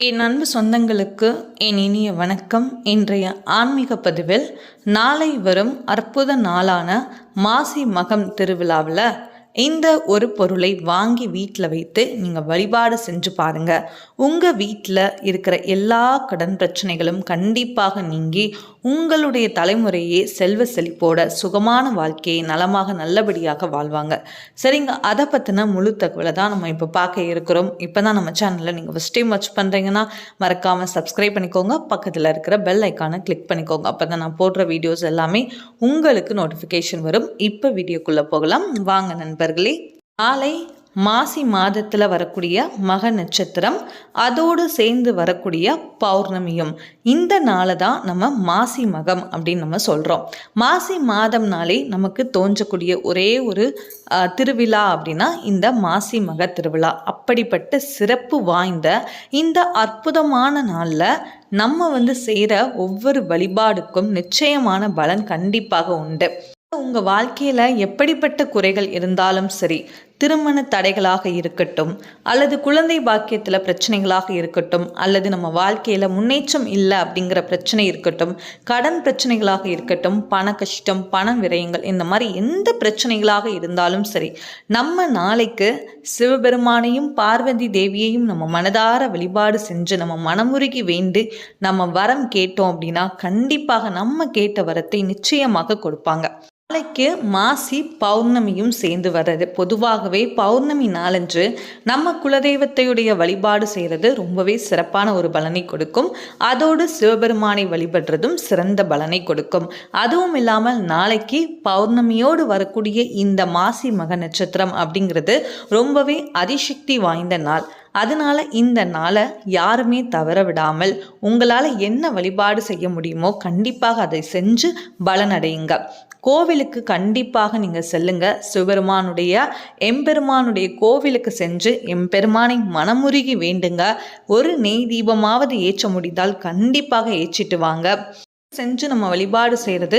என் அன்பு சொந்தங்களுக்கு என் இனிய வணக்கம். இன்றைய ஆன்மீக பதிவில் நாளை வரும் அற்புத நாளான மாசி மகம் திருவிழாவில் இந்த ஒரு பொருளை வாங்கி வீட்டில் வைத்து நீங்கள் வழிபாடு செஞ்சு பாருங்கள் உங்கள் வீட்டில் இருக்கிற எல்லா கடன் பிரச்சனைகளும் கண்டிப்பாக நீங்கி உங்களுடைய தலைமுறையே செல்வ செழிப்போட சுகமான வாழ்க்கையை நலமாக நல்லபடியாக வாழ்வாங்க. சரிங்க அதை பற்றின முழு தகவலை தான் நம்ம இப்போ பார்க்க இருக்கிறோம். இப்போ தான் நம்ம சேனலில் நீங்கள் ஃபஸ்ட் டைம் வாட்ச் பண்ணுறீங்கன்னா மறக்காமல் சப்ஸ்கிரைப் பண்ணிக்கோங்க. பக்கத்தில் இருக்கிற பெல் ஐக்கானை கிளிக் பண்ணிக்கோங்க. அப்போ தான் நான் போடுற வீடியோஸ் எல்லாமே உங்களுக்கு நோட்டிஃபிகேஷன் வரும். இப்போ வீடியோக்குள்ளே போகலாம். வாங்க நண்பர் நண்பர்களே நாளை மாசி மாதத்தில் வரக்கூடிய மக நட்சத்திரம் அதோடு சேர்ந்து வரக்கூடிய பௌர்ணமியும். இந்த நாளை தான் நம்ம மாசி மகம் அப்படின்னு நம்ம சொல்கிறோம் மாசி மாதம்னாலே நமக்கு தோன்றக்கூடிய ஒரே ஒரு அஹ், திருவிழா அப்படின்னா இந்த மாசி மக திருவிழா. அப்படிப்பட்ட சிறப்பு வாய்ந்த இந்த அற்புதமான நாளில் நம்ம வந்து செய்கிற ஒவ்வொரு வழிபாடுக்கும் நிச்சயமான பலன் கண்டிப்பாக உண்டு. உங்கள் வாழ்க்கையில் எப்படிப்பட்ட குறைகள் இருந்தாலும் சரி திருமண தடைகளாக இருக்கட்டும் அல்லது குழந்தை பாக்கியத்தில் பிரச்சனைகளாக இருக்கட்டும் அல்லது நம்ம வாழ்க்கையில் முன்னேற்றம் இல்லை அப்படிங்கிற பிரச்சனை இருக்கட்டும் கடன் பிரச்சனைகளாக இருக்கட்டும் பண கஷ்டம் பண விரயங்கள் இந்த மாதிரி எந்த பிரச்சனைகளாக இருந்தாலும் சரி நம்ம நாளைக்கு சிவபெருமானையும் பார்வதி தேவியையும் நம்ம மனதார வழிபாடு செஞ்சு நம்ம மனமுருகி வேண்டு நம்ம வரம் கேட்டோம் அப்படின்னா கண்டிப்பாக நம்ம கேட்ட வரத்தை நிச்சயமாக கொடுப்பாங்க. நாளைக்கு மாசி பௌர்ணமியும் சேர்ந்து வர்றது. பொதுவாகவே பௌர்ணமி நாளன்று நம்ம குலதெய்வத்தையுடைய வழிபாடு செய்கிறது ரொம்பவே சிறப்பான ஒரு பலனை கொடுக்கும். அதோடு சிவபெருமானை வழிபடுறதும் சிறந்த பலனை கொடுக்கும். அதுவும் இல்லாமல் நாளைக்கு பௌர்ணமியோடு வரக்கூடிய இந்த மாசி மக நட்சத்திரம் அப்படிங்கிறது ரொம்பவே அதிசக்தி வாய்ந்த நாள். அதனால இந்த நாளை யாருமே தவற விடாமல் உங்களால் என்ன வழிபாடு செய்ய முடியுமோ கண்டிப்பாக அதை செஞ்சு பலனடையுங்க. கோவிலுக்கு கண்டிப்பாக நீங்கள் செல்லுங்க. சிவபெருமானுடைய எம்பெருமானுடைய கோவிலுக்கு சென்று எம்பெருமானை மனமுருகி வேண்டுங்க. ஒரு நெய் தீபமாவது ஏற்ற முடிந்தால் கண்டிப்பாக ஏற்றிட்டு வாங்க. செஞ்சு நம்ம வழிபாடு செய்கிறது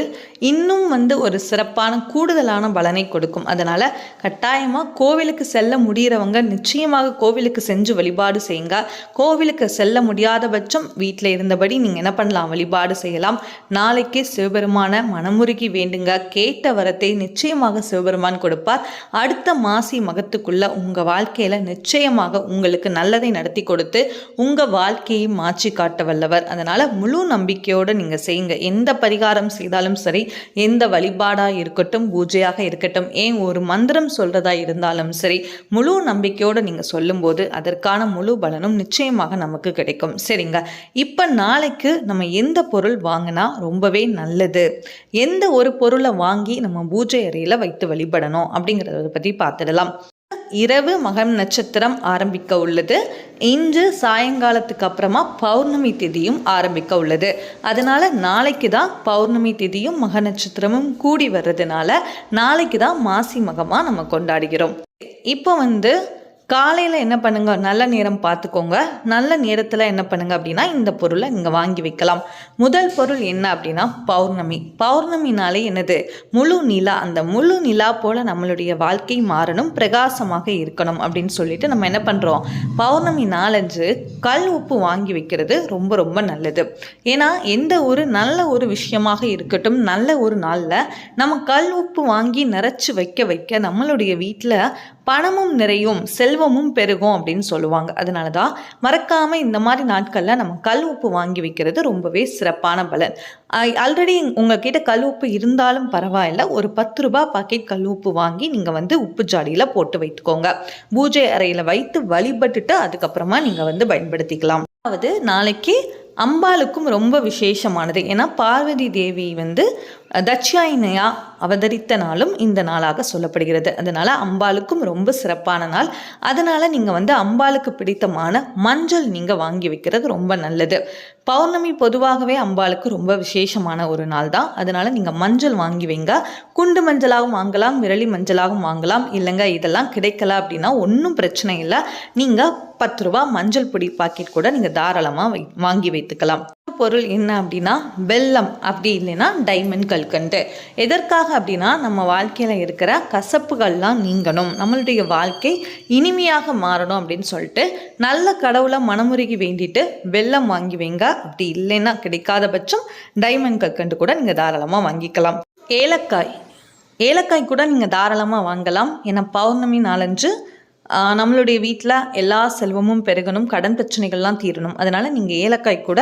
இன்னும் வந்து ஒரு சிறப்பான கூடுதலான பலனை கொடுக்கும். அதனால் கட்டாயமாக கோவிலுக்கு செல்ல முடிகிறவங்க நிச்சயமாக கோவிலுக்கு செஞ்சு வழிபாடு செய்யுங்க. கோவிலுக்கு செல்ல முடியாத பட்சம் வீட்டில் இருந்தபடி நீங்கள் என்ன பண்ணலாம்? வழிபாடு செய்யலாம். நாளைக்கு சிவபெருமான மனமுருகி வேண்டுங்க. கேட்ட வரத்தை நிச்சயமாக சிவபெருமான் கொடுப்பார். அடுத்த மாசி மகத்துக்குள்ள உங்கள் வாழ்க்கையில் நிச்சயமாக உங்களுக்கு நல்லதை நடத்தி கொடுத்து உங்கள் வாழ்க்கையை மாற்றி காட்ட வல்லவர். அதனால் முழு நம்பிக்கையோடு நீங்கள் செய்யுங்க. எந்த பரிகாரம் செய்தாலும் சரி எந்த வழிபாடாக இருக்கட்டும் பூஜையாக இருக்கட்டும் ஏன் ஒரு மந்திரம் சொல்கிறதா இருந்தாலும் சரி முழு நம்பிக்கையோடு நீங்கள் சொல்லும்போது அதற்கான முழு பலனும் நிச்சயமாக நமக்கு கிடைக்கும். சரிங்க? இப்போ நாளைக்கு நம்ம எந்த பொருள் வாங்கினா ரொம்பவே நல்லது. எந்த ஒரு பொருளை வாங்கி நம்ம பூஜை அறையில் வைத்து வழிபடணும் அப்படிங்கிறத பற்றி பார்த்துடலாம். இரவு மகம் நட்சத்திரம் ஆரம்பிக்க உள்ளது. இன்று சாயங்காலத்துக்கு அப்புறமா பௌர்ணமி திதியும் ஆரம்பிக்க உள்ளது. அதனால நாளைக்கு தான் பௌர்ணமி திதியும் மக நட்சத்திரமும் கூடி வர்றதுனால நாளைக்கு தான் மாசி மகமாக நம்ம கொண்டாடுகிறோம். இப்போ வந்து காலையில் என்ன பண்ணுங்க? நல்ல நேரம் பார்த்துக்கோங்க. நல்ல நேரத்தில் என்ன பண்ணுங்க அப்படின்னா இந்த பொருளை இங்கே வாங்கி வைக்கலாம். முதல் பொருள் என்ன அப்படின்னா பௌர்ணமி. பௌர்ணமினாலே என்னது? முழு நிலா. அந்த முழு நிலா போல் நம்மளுடைய வாழ்க்கை மாறணும் பிரகாசமாக இருக்கணும் அப்படின்னு சொல்லிட்டு நம்ம என்ன பண்ணுறோம் பௌர்ணமி நாலஞ்சு கல் உப்பு வாங்கி வைக்கிறது ரொம்ப ரொம்ப நல்லது. ஏன்னா எந்த ஒரு நல்ல ஒரு விஷயமாக இருக்கட்டும் நல்ல ஒரு நாளில் நம்ம கல் உப்பு வாங்கி நிறச்சி வைக்க வைக்க நம்மளுடைய வீட்டில் பணமும் நிறையும் செல்வமும் பெருகும் அப்படின்னு சொல்லுவாங்க. அதனால தான் மறக்காமல் இந்த மாதிரி நாட்களில் நம்ம கல் உப்பு வாங்கி வைக்கிறது ரொம்பவே சிறப்பான பலன். ஆல்ரெடி உங்ககிட்ட கல் உப்பு இருந்தாலும் பரவாயில்ல. ஒரு பத்து ரூபாய் பாக்கெட் கல் உப்பு வாங்கி நீங்கள் வந்து உப்பு ஜாடியில் போட்டு வைத்துக்கோங்க. பூஜை அறையில் வைத்து வழிபட்டுட்டு அதுக்கப்புறமா நீங்கள் வந்து பயன்படுத்திக்கலாம். அதாவது நாளைக்கு அம்பாளுக்கும் ரொம்ப விசேஷமானது. ஏன்னா பார்வதி தேவி வந்து தட்சியாயினையா அவதரித்த நாளும் இந்த நாளாக சொல்லப்படுகிறது. அதனால் அம்பாளுக்கும் ரொம்ப சிறப்பான நாள். அதனால் நீங்கள் வந்து அம்பாளுக்கு பிடித்தமான மஞ்சள் நீங்கள் வாங்கி வைக்கிறது ரொம்ப நல்லது. பௌர்ணமி பொதுவாகவே அம்பாளுக்கு ரொம்ப விசேஷமான ஒரு நாள் தான். அதனால் நீங்கள் மஞ்சள் வாங்கி வைங்க. குண்டு மஞ்சளாகவும் வாங்கலாம் விரலி மஞ்சளாகவும் வாங்கலாம். இல்லைங்க இதெல்லாம் கிடைக்கல அப்படின்னா ஒன்றும் பிரச்சனை இல்லை. நீங்கள் பத்து ரூபா மஞ்சள் பொடி பாக்கெட் கூட நீங்கள் தாராளமாக வை வாங்கி வைத்துக்கலாம். பொருள் என்ன அப்படின்னா வெல்லம் அப்படி இல்லைன்னா டைமண்ட் கல்கண்டு. எதற்காக அப்படின்னா நம்ம வாழ்க்கையில் இருக்கிற கசப்புகள்லாம் நீங்கணும். நம்மளுடைய வாழ்க்கை இனிமையாக மாறணும் அப்படின்னு சொல்லிட்டு நல்ல கடவுளை மனமுருகி வேண்டிட்டு வெல்லம் வாங்கி வைங்க. அப்படி இல்லைன்னா கிடைக்காத பட்சம் டைமண்ட் கல்கண்டு கூட நீங்கள் தாராளமாக வாங்கிக்கலாம். ஏலக்காய். ஏலக்காய் கூட நீங்கள் தாராளமாக வாங்கலாம். ஏன்னா பௌர்ணமி நாளன்று நம்மளுடைய வீட்டில் எல்லா செல்வமும் பெருகணும் கடன் பிரச்சனைகள்லாம் தீரணும். அதனால் நீங்கள் ஏலக்காய் கூட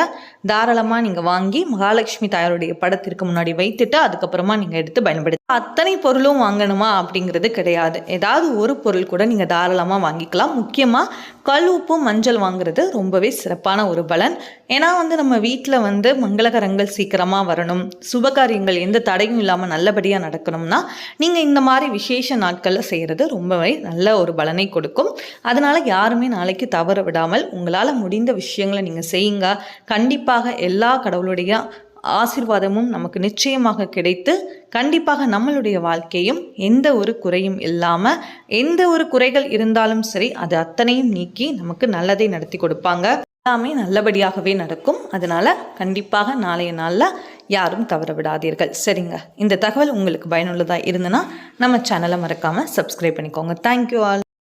தாராளமாக நீங்கள் வாங்கி மகாலட்சுமி தாயாருடைய படத்திற்கு முன்னாடி வைத்துட்டு அதுக்கப்புறமா நீங்கள் எடுத்து பயன்படுத்தி அத்தனை பொருளும் வாங்கணுமா அப்படிங்கிறது கிடையாது. ஏதாவது ஒரு பொருள் கூட நீங்கள் தாராளமாக வாங்கிக்கலாம். முக்கியமாக கல் உப்பு மஞ்சள் வாங்குறது ரொம்பவே சிறப்பான ஒரு பலன். ஏன்னா வந்து நம்ம வீட்டில் வந்து மங்களகரங்கள் சீக்கிரமாக வரணும். சுபகாரியங்கள் எந்த தடையும் இல்லாமல் நல்லபடியாக நடக்கணும்னா நீங்கள் இந்த மாதிரி விசேஷ நாட்களில் செய்கிறது ரொம்பவே நல்ல ஒரு பலனை கொடுக்கும். அதனால் யாருமே நாளைக்கு தவற விடாமல் உங்களால் முடிந்த விஷயங்களை நீங்கள் செய்யுங்க. கண்டிப்பாக எல்லா கடவுளுடைய ஆசீர்வாதமும் நமக்கு நிச்சயமாக கிடைத்து கண்டிப்பாக நம்மளுடைய வாழ்க்கையும் எந்த ஒரு குறையும் இல்லாமல் எந்த ஒரு குறைகள் இருந்தாலும் சரி அது அத்தனையும் நீக்கி நமக்கு நல்லதை நடத்தி கொடுப்பாங்க. எல்லாமே நல்லபடியாகவே நடக்கும். அதனால் கண்டிப்பாக நாளைய நாளில் யாரும் தவற விடாதீர்கள். சரிங்க. இந்த தகவல் உங்களுக்கு பயனுள்ளதாக இருந்ததுன்னா நம்ம சேனலை மறக்காமல் சப்ஸ்கிரைப் பண்ணிக்கோங்க. Thank you all